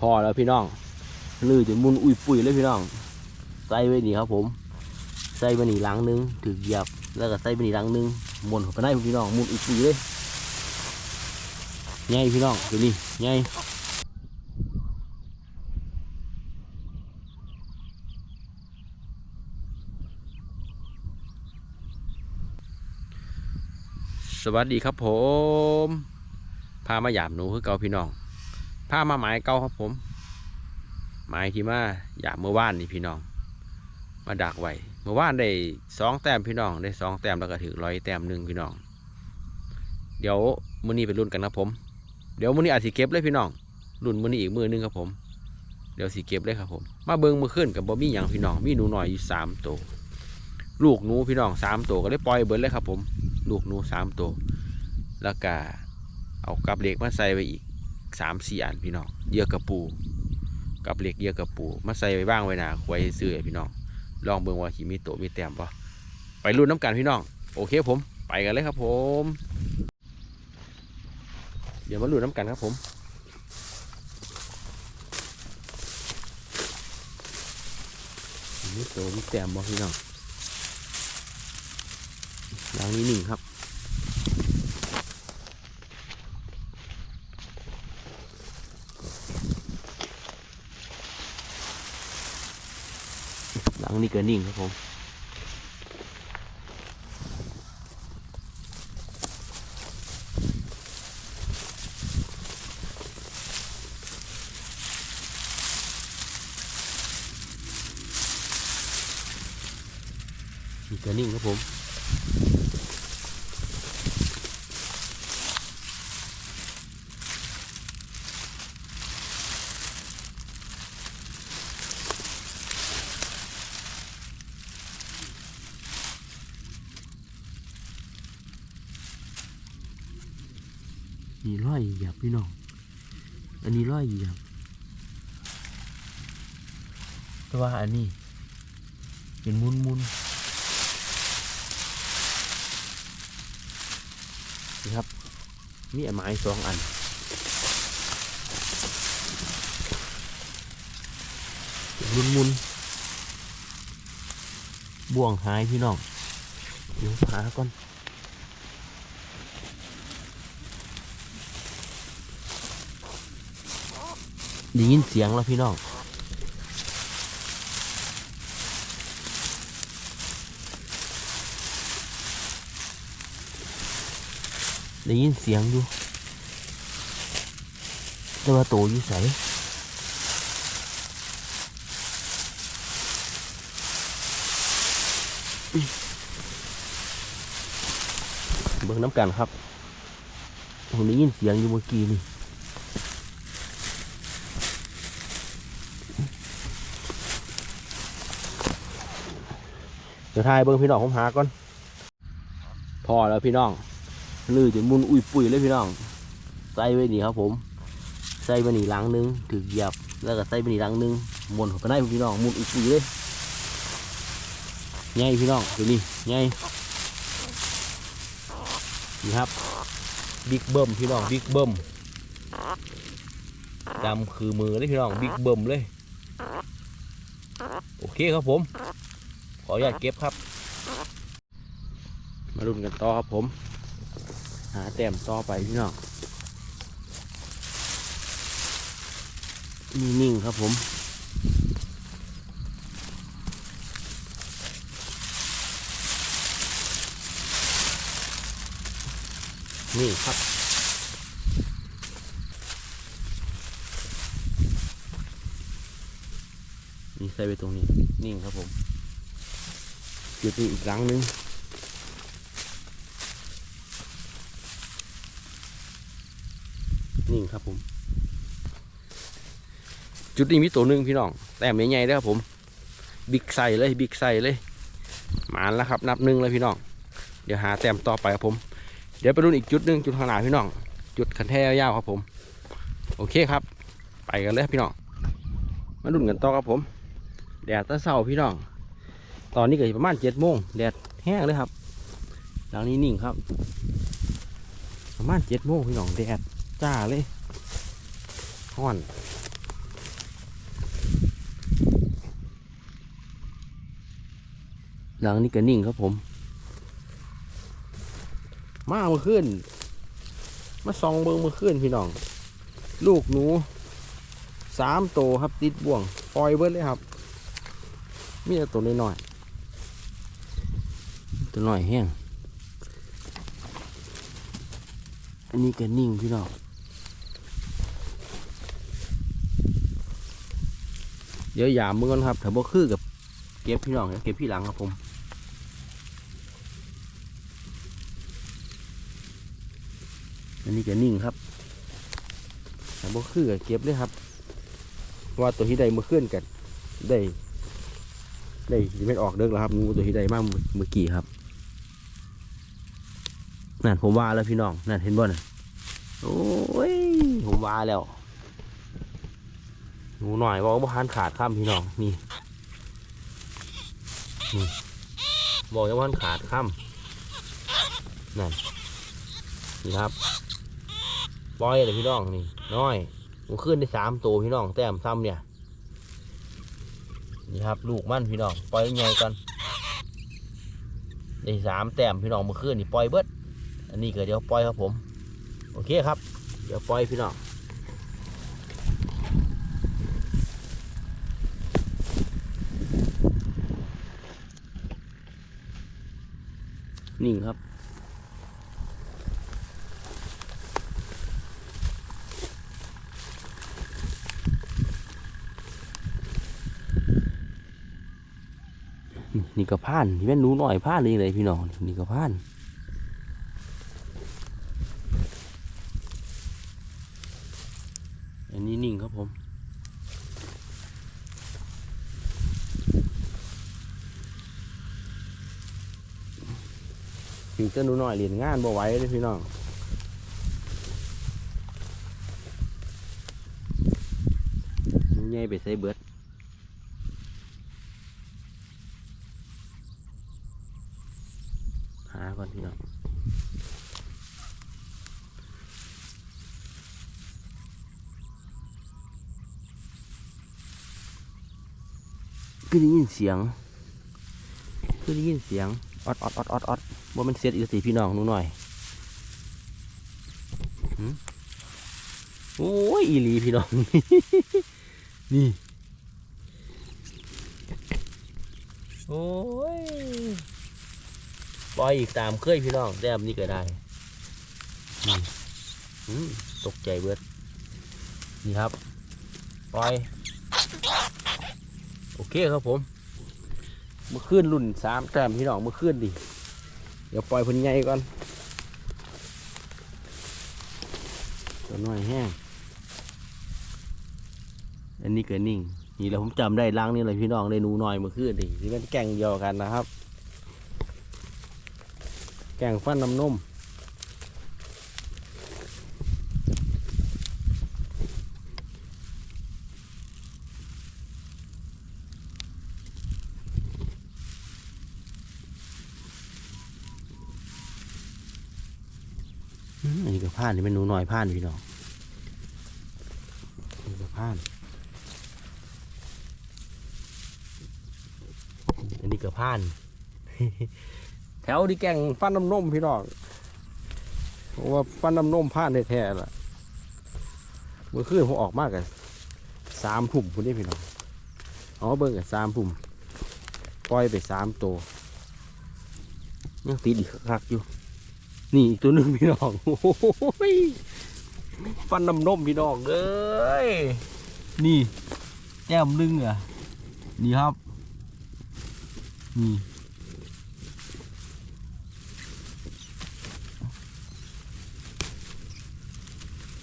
พอแล้วพี่น้องลือจนมุนอุ้ยปุยเลยพี่น้องใส่ไว้นี่ครับ ผมใส่ไปนี่หลังนึงถือเหยียบแล้วก็ใส่ไปนี่หลังนึงมุนเข้าไปได้พี่น้องมุนอุ้ยปุยเลยไงพี่น้องดูนี่ไงสวัสดีครับผม พามาหยามหนูคือเกาพี่น้อง พามาหมายเก่าครับผม หมายที่มาหยามเมื่อวานนี่พี่น้อง มาดักไว้เมื่อวานได้สองแต้มพี่น้องได้สองแต้มแล้วก็ถือร้อยแต้มหนึ่งพี่น้อง เดี๋ยวมื้อนี้ไปรุ่นกันนะผม เดี๋ยวมื้อนี้อาจสิเก็บเลยพี่น้องรุ่นมื้อนี้อีกมื้อหนึงครับผม เดี๋ยวสิเก็บเลยครับผม มาเบิ่งมือขึ้นกับบ่มีหยังพี่น้องมีหนูหน่อยอยู่สามตัวลูกหนูพี่น้องสามตัวก็เลยปล่อยเบิดเลยครับผม ลูกหนูสามตัวแล้วก็เอากับเหล็กมาใส่ไว้อีก สามสี่อันพี่น้องเยื่อกระปู กับเหล็กเยื่อกระปู มาใส่ไว้บ้างไว้นาควยซื้อให้พี่น้องลองเบิ่งว่าขีมีโตมีแต้มปะไปรุ่นน้ำกันพี่น้อง โอเคผมไปกันเลยครับผม เดี๋ยวมาลุ้นน้ำกันครับผมมีโตมีแต้มบ่พี่น้องหลังนี้หนึ่งครับ หลังนี้ก็นิ่งครับผม นี่ร้อยเหยียบพี่น้อง อันนี้ร้อยเหยียบแต่ว่าอันนี้ เป็นมุนมุนนี่ครับ มีไม้สองอันเป็นมุนมุนบ่วงหายพี่น้องเดี๋ยวหาก่อน ได้ยินเสียงแล้วพี่น้องได้ยินเสียงอยู่แต่ว่าโตอยู่ใสเบิ่งน้ำกันครับผมได้ยินเสียงอยู่เมื่อกี้นี่ ดี๋ยวทายเบิ้งพี่น้องผมหาก่อนพอแล้วพี่น้องลือจนมุนอุ้ยปุยเลยพี่น้องใส่ไว้นี่ครับผมใส่ไปนี่หลังหนึงถือเหยียบแล้วก็ใส่ไปนี่หลังหนึงหมุนเข้าไปได้พี่น้องหมุนอุ้ยปุยเลยไงพี่น้องดูนี่ไงนี่ครับบิ๊กเบิ้มพี่น้องบิ๊กเบิ้มดำคือมือเลยพี่น้องบิ๊กเบิ้มเลย โอเคครับผม ออนุญาตเก็บครับ มาลุ้นกันต่อครับผม หาแต้มต่อไปพี่น้องนี่นิ่งครับผมนี่ครับนี่ใส่ไปตรงนี้ นิ่งครับผม จุดนี้อีกครั้งหนึงนิ่ครับผม จุดนี้มีตัวหนึ่งพี่น้องแต้มใหญ่ๆเลยครับผม บิ๊กใส่เลยบิ๊กใส่เลยหมานแล้วครับนับหนึ่งเลยพี่น้อง เดี๋ยวหาแต้มต่อไปครับผม เดี๋ยวไปรุ่นอีกจุดหนึ่งจุดข้างหน้าพี่น้อง จุดขันแท้ยาวครับผม โอเคครับ ไปกันเลยพี่น้อง มารุ่นกันต่อครับผม แดดตะเสาพี่น้อง ตอนนี้เก็ประมาณเจ็ดโมงแดดแห้งเลยครับหลังนี้นิ่งครับ ประมาณเจ็ดโมงพี่น้องแดดจ้าเลยห่อนหลังนี้ก็นิ่งครับผม มาเมื่อคืนมาซองเบิงเมื่อคืนพี่น้อง ลูกหนูสามโตครับติดบ่วงปล่อยเบิดเลยครับ มีแต่ตัวน้อยๆ ตัวหน้อยแห้ง อันนี้ก็นิ่งพี่น้อง เดี๋ยวยามมือก่อนครับถ้าบ่คือกับเก็บพี่น้องเก็บพี่หลังครับผมอันนี้ก็นิ่งครับถ้าบ่คือกับเก็บเลยครับ ว่าตัวที่ใดมือเคลื่อนกันได้ได้ไม่ออกเด้อแล้วครับงูตัวที่ใดมากเมื่อกี้ครับ นั่นผมว่าแล้วพี่น้องนั่นเห็นบ่น่ะโอ้ยผมว่าแล้วหนูหน่อยบอกว่าพันขาดข้ามพี่น้องนี่นี่บอกว่าพันขาดข้ามนั่นนี่ครับปล่อยเลยพี่น้องนี่น้อยมันขึ้นได้สามตัวพี่น้องแต้มซ้ำเนี่ยนี่ครับลูกมั่นพี่น้องปล่อยใหญ่ก่อนได้สามแต้มพี่น้องมันขึ้นนี่ปล่อยเบิด อันนี้ก็เดี๋ยวปล่อยครับผม โอเคครับ เดี๋ยวปล่อยพี่น้องนิ่งครับ นี่ก็ผ่านที่แม่นนูหน่อยผ่านนี่เลยพี่น้องนี่ก็ผ่านอันนี้นิ่งครับผม ถึงจะหนูน่อยเรียนงานบ่ไหว้เลยพี่น้องหนูใหญ่ไปใส่เบิดหาก่อนพี่น้องคือได้ยินเสียงคือได้ยินเสียง ออดออดออดออดออดว่ามันเสียดอีกสิพี่น้องหนูหน่อยโอ้ยอีลีพี่น้อง นี่ โอ้ยปล่อยอีกตามเคยพี่น้องแต้มนี้ก็ได้นี่ตกใจเบิดนี่ครับปล่อย โอเคครับผม เมื่อคืนรุ่นสามแต้มพี่น้องเมื่อคืนดิเดี๋ยวปล่อยพันใหญ่ก่อน ตัวน้อยแห้งอันนี้เกิดนิ่ง นี่แหละผมจำได้ล้างนี่เลยพี่น้องได้หนูน้อยเมื่อคืนดิที่เป็นแก่งเดียวกันนะครับ แก่งฟันน้ำนม อันนี้ก็ผ่านนี่เป็นหนูน้อยผ่านพี่น้องอันนี้ก็ผ่าน อันนี้ก็ผ่าน แถวที่แก่งฟันน้ำนมพี่น้องเพราะว่าฟันน้ำนมผ่านแท้ๆล่ะเมื่อคืนผมออกมากกับสามถุ่มคุณนี่พี่น้องเอามาเบิ่งกับสามถุ่มปล่อยไปสามตัวยังติดอีกคักอยู่ นี่อีกตัวหนึ่งพี่น้องโอ้ยฟันน้ำนมพี่น้องเอ้ยนี่แต้มหนึงอะนี่ครับนี่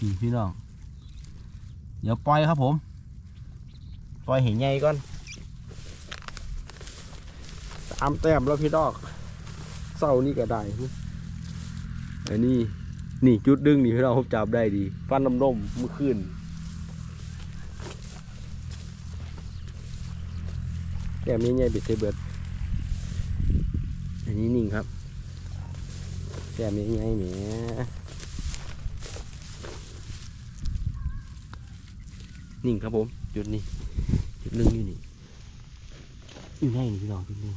นี่พี่น้องเดี๋ยวปล่อยครับผมปล่อยเห็นไงก่อนสามแต้มแล้วพี่น้องเศร้านี่ก็ได้ อันนี้นี่จุดดึงนี่พี่น้องจับได้ดีฟันน้ำนมเมื่อคืนแก้มนี้ใหญ่บิดเซเบิดอันนี้นิ่งครับแก้มนี้ใหญ่แหมนิ่งครับผมจุดนี้จุดหนึ่งอยู่นี่อยู่ไหนนี่พี่น้องจุดนึง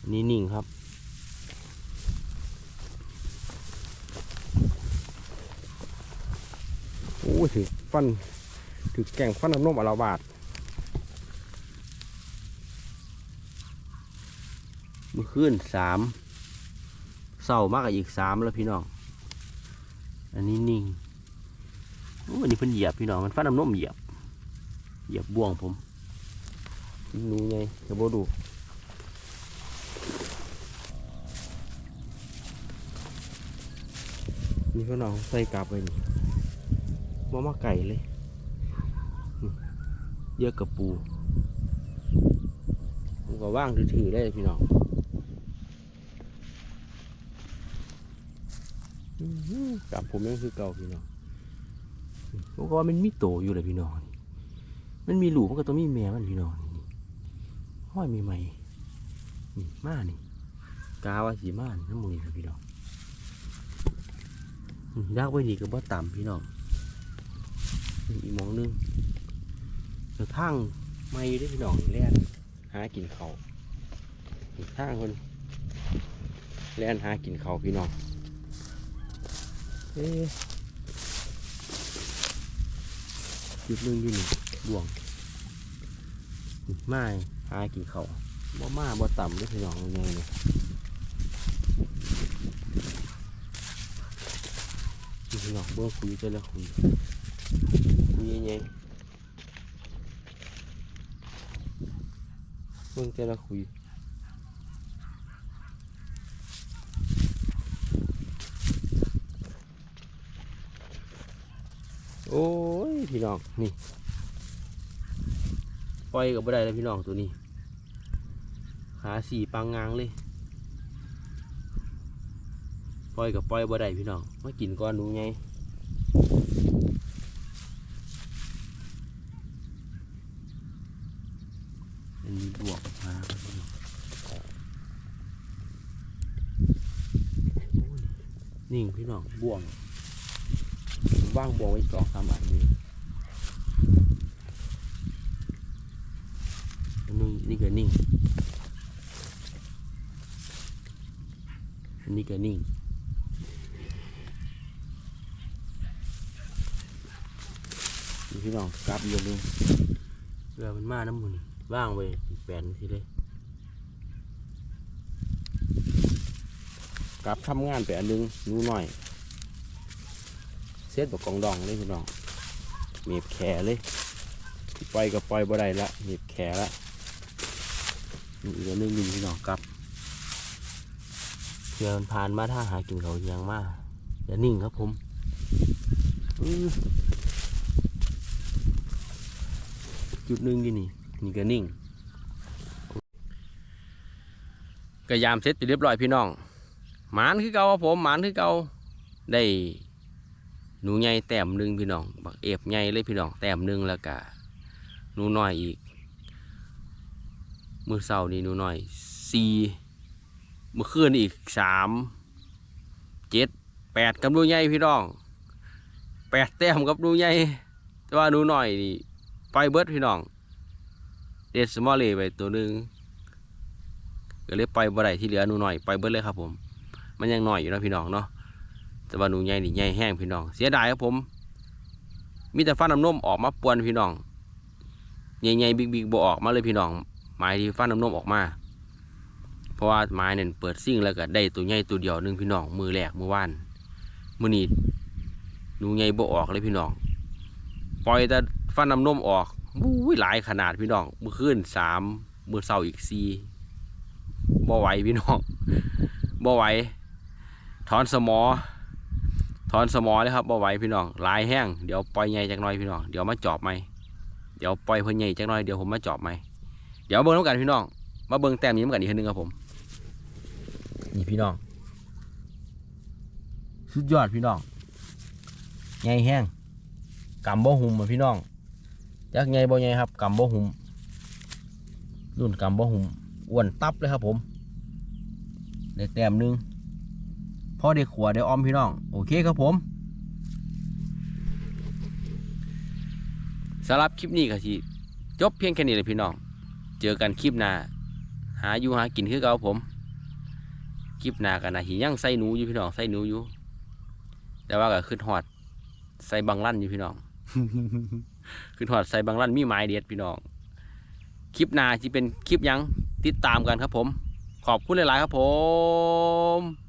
อันนี้นิ่งครับ โอ้ย ถือฟันถือแก่งฟันน้ำนมอลาบาดเมื่อคืนสามเศร้ามากกว่าอีกสามแล้วพี่น้อง อันนี้นิ่งโอ้อันนี้เพิ่นเหยียบพี่น้องมันฟันน้ำนมเหยียบ เหยียบบ่วงผมหนูไงจะบ่ดูนี่พี่น้องใส่กลับไปนี่ มามาไก่เลยเยอะกับปูผมก็ว่างถือๆได้เลยพี่น้องกลับผมยังคือเก่าพี่น้องผมก็ว่ามันมีโตอยู่เลยพี่น้อง มันมีหลูมันก็ต้องมีแม่มันพี่น้องห้อยมีไหมนี่มานี่กาว่าสีมานี่น้ำมูนี่ครับพี่น้องยากไว้ดีก็บ่ต่ำพี่น้อง อีกมองหนึงเดี๋ยวทางไม่ได้พี่น้องแล่นหากินเขาวอีกทางคนแล่นหากินเขาพี่น้องเอ๊จุดหนึงอยู่นี่บ่วงนี่มาหากินเขาบ่มาบ่ต่ำเด้พี่น้องยังไงเนี่ยนี่พี่น้องเบิ่งคุยแต่ละคุย คุยยังไงเบิ่งแต่ละคุยโอ้ย พี่น้อง นี่ปล่อยกับบ่ได้แล้วพี่น้องตัวนี้ ขาสี่ปางงางเลยปล่อยกับปล่อยบ่ได้พี่น้องมากินก่อนดูไงอันนี้บวกมาครับพี่น้องโอ้ย นิ่งพี่น้องบ่วงว่างบ่วงไว้สองสามอันนี้นนี้นี่ก็นิ่งอันนี้ก็นิ่งพี่น้องกลับอยู่เลยเรือมันมาน้ำมันว่างไว้แปลนทีเลย กลับทำงานไปอันหนึงหนูหน่อยเซตบอกกองดองเลยพี่น้องเมีบแขเลยปล่อยก็ปล่อยบ่ได้ละเมีบแขละอีกอันนึงพี่น้องกลับเรือมันผ่านมาถ้าหากินเขาวยังมากอย่านิ่งครับผมจุดหนึ่งอยู่นี่นี่ก็นิ่งก็ยามเสร็จไปเรียบร้อยพี่น้อง หมานคือเก่าครับผมหมานคือเก่าได้หนูใหญ่แต้มหนึ่งพี่น้องบักเอฟใหญ่เลยพี่น้องแต้มหนึ่งแล้วก็หนูน้อยอีก มือเสาร์นี่หนูน้อยสี่มือคืนอีกสามเจ็ดแปดกับหนูใหญ่พี่น้องแปดแต้มกับหนูใหญ่แต่ว่าหนูน้อยนี่ปเบิดพี่น้องเด็ดสมอลเลยไปตัวหนึ่งก็เลยไปบ่ได้ที่เหลือหนูหน่อยไปเบิดเลยครับผม มันยังหน่อยอยู่นะพี่น้องเนาะแต่ว่าหนูใหญ่นี่ใหญ่แห้งพี่น้อง เสียดายครับผม มีแต่ฟันน้ำนมออกมาปวนพี่น้องใหญ่ๆบิ๊กๆบ่ออกมาเลยพี่น้องไม้ที่ฟันน้ำนมออกมา เพราะว่าไม้เนี่ยเปิดซิ่งแล้วก็ได้ตัวใหญ่ตัวเดียวหนึงพี่น้องมือแรกมือว่านมือนีหนูใหญ่บ่ออกเลยพี่น้อง ปล่อยแต่ฟันน้ำนมออกบู้ยหลายขนาดพี่น้องมือขึ้นสามมือเศร้าอีกสี่บ่ไหวพี่น้องบ่ไหว ถอนสมอ ถอนสมอเลยครับบ่ไหวพี่น้องลายแห้งเดี๋ยวปล่อยใหญ่จักหน่อยพี่น้องเดี๋ยวมาจอบไหมเดี๋ยวปล่อยเพิ่นใหญ่จักหน่อยเดี๋ยวผมมาจอบไหมเดี๋ยวเบิ่งน้ำกันพี่น้อง มาเบิ่งแต้มนี้น้ำกันอีกทีหนึงครับผมนี่พี่น้อง สุดยอดพี่น้องใหญ่แห้งกำบ่หุ่มอะพี่น้องยักใหญ่บ่ใหญ่ครับกำบ่หุ่มรุ่นกำบ่หุ่มอ้วนตับเลยครับผมได้แต้มนึง อได้ขวเดได้ออมพี่น้อง โอเคครับผมสำหรับคลิปนี้ก็สิจบเพียงแค่นี้เลยพี่น้อง เจอกันคลิปหน้า หาอยู่หากินคือเก่าผม คลิปหน้ากันนะหิยังใส่หนูอยู่พี่น้องใส่หนูอยู่ แต่ว่าก็ขึ้นหอดใส่บังลั่นอยู่พี่น้อง ขึ้นหอดใส่บังลั่นมีไม้เด็ดพี่น้อง คลิปหน้าที่เป็นคลิปยังติดตามกันครับผม ขอบคุณหลาย ๆ ครับผม